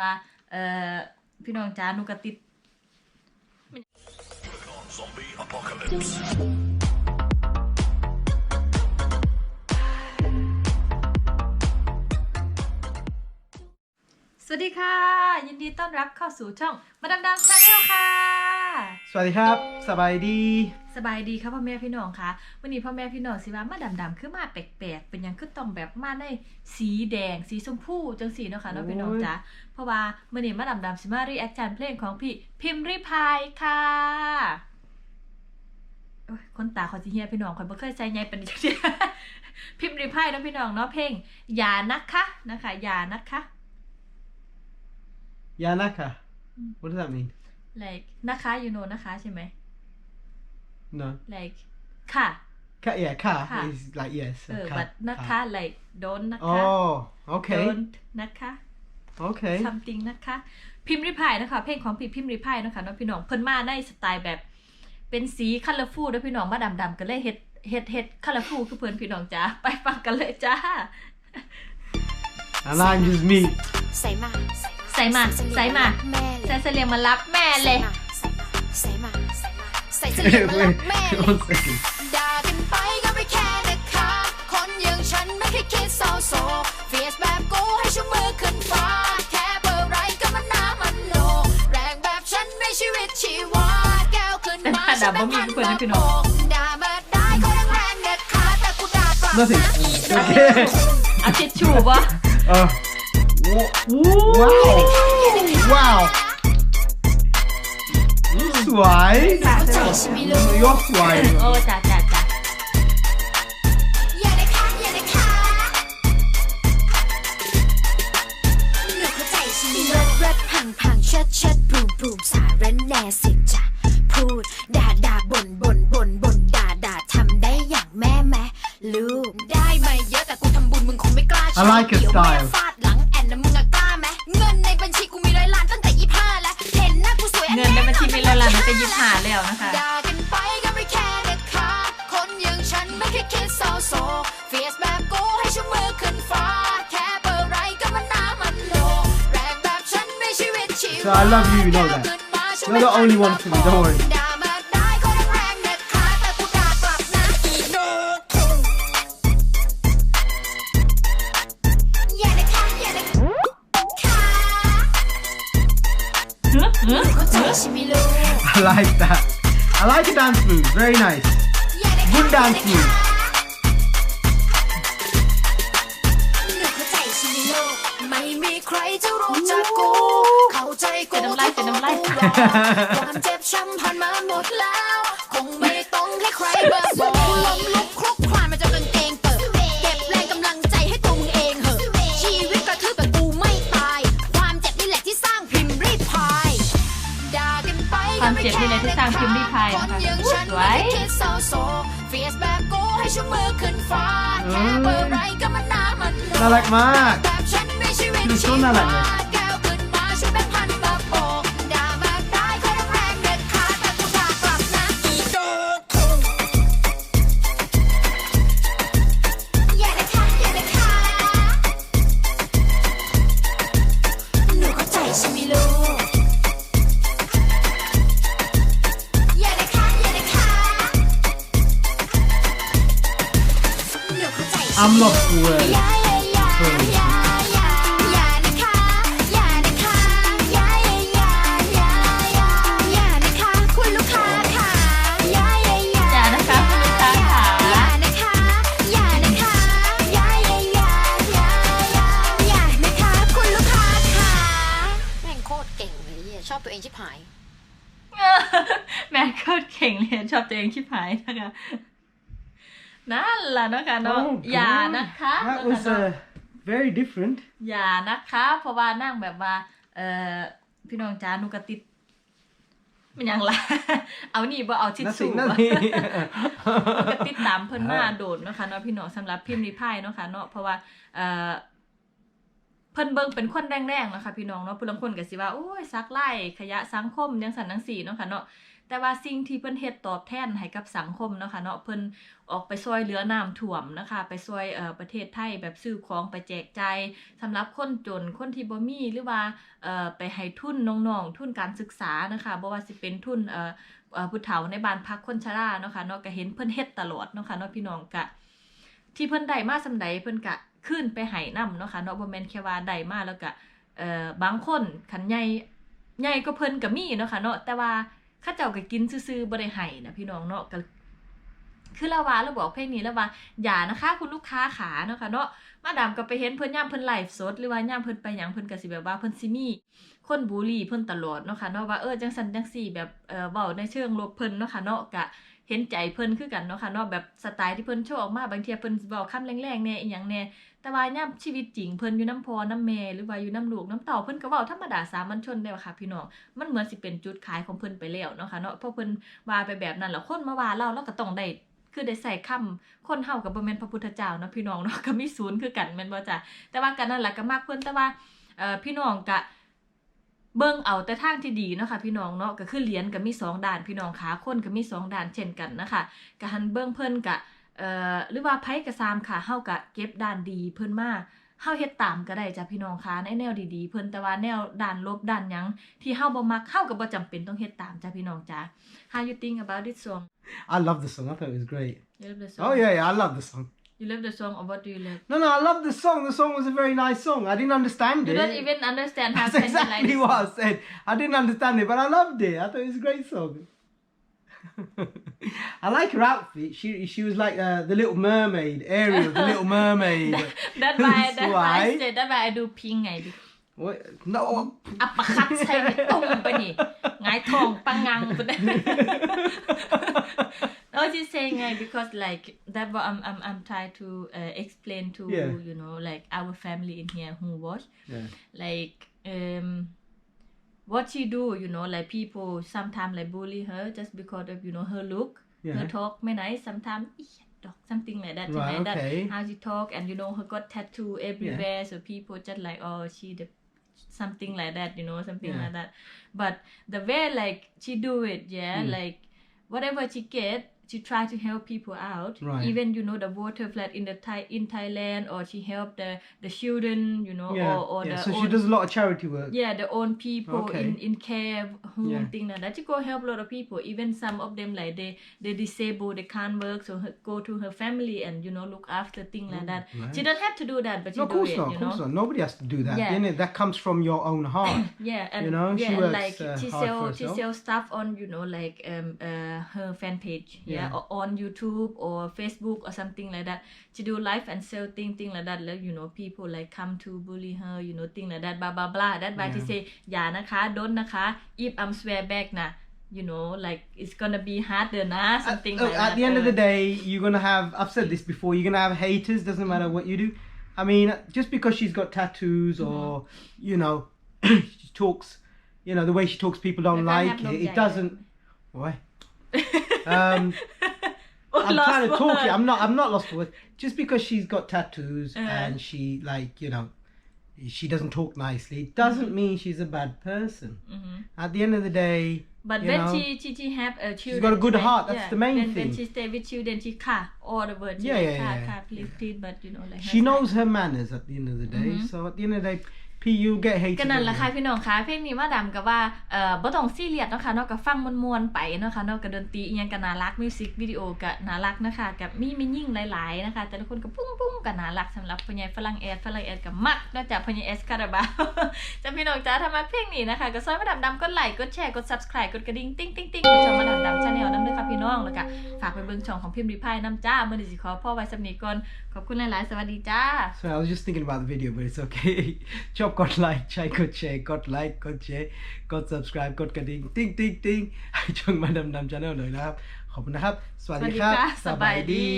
ว่า เอ่อ พี่น้องจ้าหนูก็ติด Zombie apocalypse. สวัสดีค่ะ ยินดีต้อนรับเข้าสู่ช่องมาดามดามชาแนลค่ะ สวัสดีครับ สบายดี สบายดีครับพ่อแม่พี่น้องคะวันนี้พ่อแม่พี่น้องสิว่ามาดำดำคือมาแปลกๆ เป็นหยังคือต้องแบบมาในสีแดงสีชมพูจังสีเนาะค่ะเนาะพี่น้องจ้าเพราะว่ามื่อนี้มาดำดำสิมารีแอคชั่นเพลงของพี่พิมพ์ริพายค่ะโอ้ยคนตาเขาสิเฮียพี่น้องคนบ่เคยใส่ใหญ่ปานนี้จักเที่ยพิมพ์ริพายเนาะพี่น้องเนาะเพลงอย่านะคะนะคะอย่านะคะ Yanaka อืม What does that mean? Like นะคะ you know นะคะใช่ไหม No. like ค่ะ Ka, yeah, ka, Ka. is like yes. เออ ka, but นะคะ like don't นะคะ Oh, okay. don't นะคะ Okay. something นะคะ พิมพ์ริพายนะคะ เพลงของพี่พิมพ์ริพายเนาะคะเน้องพี่น้องเพิ่นมาในสไตล์แบบเป็นสีคัลเลอร์ฟูลด้วยพี่น้องมาดำดำๆกันเลยเฮ็ดเฮ็ดเฮ็ดคัลเลอร์ฟูลคือเพิ่นพี่น้องจ้าไปฟังกันเลยจ้า And I'm just me. ใส่มาใส่มาใส่มาแม่เลใส่ยเสลียงมารับแม่เลยใส่มาใส่มาใส่เสลียงมารับแม่เลย One second. ด่ากันไปก็ไม่แค่นะคะคนอย่างฉันไม่เคยคิดเศร้าโศกเฟียสแบบกูให้ชูมือขึ้นฟ้าแค่เบอร์ไรก็มันน้ำมันโลกแรงแบบฉันไม่ชีวิตชีวาแก้วขึ้นมาแต่ด่าบ่มีเพื่อนนะพี่น้องด่ามาได้ก็แรงๆเด็ดขาดแต่กูด่ากลับ Nothing. Okay. เอาทิชชู่บ่ Uh, wa- wow. Wow. Swai. ค่ะใจฉั นไม่รู้ You're swai. โอ้จ้าจ้าจ้าอย่าได้ค่ะอย่าได้ค่ะหนูเข้าใจฉันดีรถรถพังพังเชิดเชิดบูมบูมสารแหน่สิจะพูดด่าด่าบ่นบ่นบ่นบ่นด่าด่าทำได้อย่างแม่แม่ลูกได้มาเยอะแต่กูทำบุญมึงคงไม่กล้าใช้ I like your เดี๋ยวแม่ style โศกเฟียสแบบกูให้ชูมือขึ้นฟ้า แค่เบอร์ไรก็มันน้ำมันโลกแรงแบบฉันไม่ชีวิตชีวา So I love you, you know that. You're the only one for me, don't worry. ด่ามาได้ก็แรงๆเด็ดขาดแต่กูด่ากลับนะอีโน่อย่าได้ค่ะอย่าได้ค่ะเฮ้อเฮ้อเข้าใจใช่ไหมลูก I like that. I like the dance move. Very nice. อย่าได้ค่ะ Good dance move. ใครจะรู้จักกู เข้าใจกูเป็นน้ำลายเป็นน้ำลายความเจ็บช้ำผ่านมาหมดแล้ว คงไม่ต้องให้ใครมาบอกล้มลุกคลุกคลานมาจากกางเกงเปิดเก็บแรงกำลังใจให้ตัวมึงเองเหอะ ชีวิตกระทืบแต่กูไม่ตาย ความเจ็บนี่แหละที่สร้างพิมพ์รีพายด่ากันไปความเจ็บนี่แหละที่สร้างพิมพ์รีพายนะคะคนอย่างฉันสวยไม่ได้คิดเศร้าโศกเฟียสแบบกูให้ชูมือขึ้นฟ้าแค่เบอร์ไรก็มันน้ำมันโลน่ารักมาก แบบฉันไม่ชีวิตดูชีต้นอะไรวาเนี่ยแก้วขึ้นมาช่วยแบ่ง ชอบตัวเองชิบหายนะคะนั่นแหละนะคะเนาะ Oh, อย่า God. นะคะ That was นะคะเนาะ uh, very different. อย่านะคะ เพราะว่านั่งแบบว่า เอ่อพี่น้องจ้าหนูกระติด มันยังละเอานี่บ่เอาทิชชู่ Nothing, บ่ nothing. ก็ติดตามเพิ่นมาโดดเนาะค่ะเนาะพี่น้องสำหรับพิมพ์ริพายเนาะค่ะเนาะเพราะว่าเอ่อเพิ่นเบิ่งเป็นคนแรงๆเนาะค่ะพี่น้องเนาะผู้ลางคนก็สิว่าโอ้ยซักไล่ขยะสังคมจังสันจังสี่เนาะค่ะเนาะ แต่ว่าสิ่งที่เพิ่นเฮ็ดตอบแทนให้กับสังคมเนาะค่ะเนาะเพิ่นออกไปช่วยเหลือน้ำท่วมนะคะ ไปช่วยเอ่อประเทศไทยแบบซื้อของไปแจกจ่ายสำหรับคนจนคนที่บ่มีหรือว่าเอ่อไปให้ทุนน้องๆทุนการศึกษานะคะบ่ว่าสิเป็นทุนเอ่อผู้เฒ่าในบ้านพักคนชราเนาะค่ะเนาะก็เห็นเพิ่นเฮ็ดตลอดเนาะค่ะเนาะพี่น้องก็ที่เพิ่นได้มาสำใดเพิ่นก็ขึ้นไปให้นํเนาะค่ะเนาะบ่แม่นแค่ว่าได้มาแล้วก็เอ่อบางคนคันใหญ่ใหญ่ก็เพิ่นก็มีเนาะค่ะเนาะแต่ว่า ข้าเจ้าก็กินซื่อๆบ่ได้ให้นะพี่น้องเนาะก็คือเราว่าเราบอกเพลงนี้ละว่าอย่านะคะ คุณลูกค้าขาเนาะค่ะเนาะมาดามก็ไปเห็นเพิ่นย่ามเพิ่นไลฟ์สดหรือว่าย่ามเพิ่นไปหยังเพิ่นกสิแบบว่าเพิ่นซิมี่คนบูรี่เพิ่นตลอดเนาะค่ะเนาะว่าเออจังสันจังสี่แบบเออเบาในเชิงลบเพิ่นเนาะค่ะเนาะกะ เห็นใจเพิ่นคือกันเนาะค่ะเนาะแบบสไตล์ที่เพิ่นโชว์ออกมาบางเทีเพิ่นสิเว้าคำแรงๆแน่อีหยังแน่แต่ว่ายามชีวิตจริงเพิ่นอยู่น้ำพอน้ำแม่หรือว่าอยู่น้ำลูกน้ำเต่าเพิ่นก็เว้าธรรมดาสามัญชนได้ว่าค่ะพี่น้องมันเหมือนสิเป็นจุดขายของเพิ่นไปแล้วเนาะค่ะเนาะเพราะเพิ่นว่าไปแบบนั้นแล้วคนมาว่าเราเราก็ต้องได้คือได้ใส่คำคนเฮาก็บ่แม่นพระพุทธเจ้าเนาะพี่น้องเนาะก็มีศูนย์คือกันแม่นบ่จ้ะแต่ว่ากันนั่นแหละก็มักเพิ่นแต่ว่าเอ่อพี่น้องก็ เบิ่งเอาแต่ทางที่ดีเนาะค่ะพี่น้องเนาะก็คือเหรียญก็มีสองด้านพี่น้องขาคนก็มีสองด้านเช่นกันนะคะก็หันเบิ่งเพิ่นก็เอ่อหรือว่าไผก็ซามค่ะเฮาก็เก็บด้านดีเพิ่นมาเฮาเฮ็ดตามก็ได้จ้ะพี่น้องคะในแนวดีๆ เพิ่นแต่ว่าแนวด้านลบด้านหยังที่เฮาบ่มักเฮาก็บ่จำเป็นต้องเฮ็ดตามจ้ะพี่น้องจ้ะ How you think about this song I love the song. I thought it was great. You love the song Oh yeah, yeah, I love the song. You love the song or what do you love No, no, I love the song. The song was a very nice song. I didn't understand You it. don't even understand how That's can you like exactly this what I song? said. I didn't understand it, but I loved it. I thought it was a great song. I like her outfit. She she was like uh, the Little Mermaid, Ariel, the Little Mermaid. That's why That's that's why I why. said that's why I do pink ไง What? No. อัปคัดใส่ไปตุ้มไปนี่หงายทองปังงังไ I was just saying uh, because like that what I'm I'm I'm trying to uh, explain to yeah. you know like our family in here who watch yeah. like um what she do you know like people sometimes like bully her just because of you know her look yeah. her talk may nice sometimes something like that right, like okay. that how she talk and you know her got tattoo everywhere yeah. so people just like oh she the something like that you know something yeah. like that but the way like she do it yeah mm. like whatever she get she try to help people out Right. even you know the water flood in the Thai in Thailand or she help the the children you know Yeah. or, or yeah. the So she does a lot of charity work. yeah the own people Okay. in in care home Yeah. thing like that she go help a lot of people even some of them like they they disabled they can't work so her, go to her family and you know look after thing like that right. she don't have to do that but she No, of do course it not. you Of know course not. Nobody has to do that. Yeah. innit? That comes from your own heart. yeah and You know, yeah she works, like uh, she sell she sell stuff on you know like um uh her fan page yeah, Yeah. Or on youtube or facebook or something like that she do live and sell thing thing like thatแล้ว you know people like come to bully her you know thing like that blah blah blah that why she Yeah. say อย่านะคะ don't นะคะ if I'm swear back นะ you know like it's gonna be harder นะ something Uh, like at that the end of เออ the day, you're gonna have. I've said this before. You're gonna have haters. Doesn't matter what you do. I mean, just because she's got tattoos Mm-hmm. or you know, she talks, you know, the way she talks, people don't แล้วก็ like แฮปนม it. ใหญ่ It doesn't. Why? Um, I'm lost trying to talk. word. it. I'm not. I'm not lost for words. Just because she's got tattoos Uh-huh. and she like you know, she doesn't talk nicely. It doesn't Mm-hmm. mean she's a bad person. Mhm. At the end of the day, But when know, she, she she have a children, got a good heart, that's the main when, thing. When she stay with children, she car all the words. Yeah, yeah, car, yeah. car, please, please, but you know, like she knows her manners. At the end of the day, Mhm. so at the end of the day, P, you get hated. ก็นั่นแหละค่ะ anyway. พี่น้องคะเพลงนี้มาดำกับว่าเอ่อบ่ต้องซีเรียสเนาะค่ะเนอกกับฟังมวนๆไปเนาะค่ะเนอกกับดนตรีอีหยังก็น่ารักมิวสิกวิดีโอก็น่ารักนะคะกับมีมียิ่งหลายๆนะคะแต่ละคนก็ปุ้งปุ้งๆก็น่ารักสำหรับพ่อใหญ่ฝรั่งแอดฝรั่งแอดกับมักนอกจากพ่อใหญ่เอสคาราบาวจ้าพี่น้องจ้าถ้ามาเพลงนี้นะคะก็ซอยมาดำดำกดไลค์กดแชร์กด subscribe กดกระดิ่งติ๊งติ๊งติ๊งกดช่องมาดำดำชาแนลนั่นด้วยค่ะพี่น้องแล้วก็ฝากไปเบิ่งช่องของพิมพ์ริพายน้ำจ้ามื้อนี้สิขอพ่อไว้สำนีก่อนขอบคุณหลายๆสวัสดีจ้า So I was just thinking about the video, but it's okay. อบกดไลค์ใช่กดแชร์กดไลค์กดแชร์กด subscribe กดกระดิ่งติ๊งติ๊งติ๊งให้ช่องมาดำดำชาแนลเลยนะครับ ขอบคุณนะครับ สวัสดีครับ สบายดี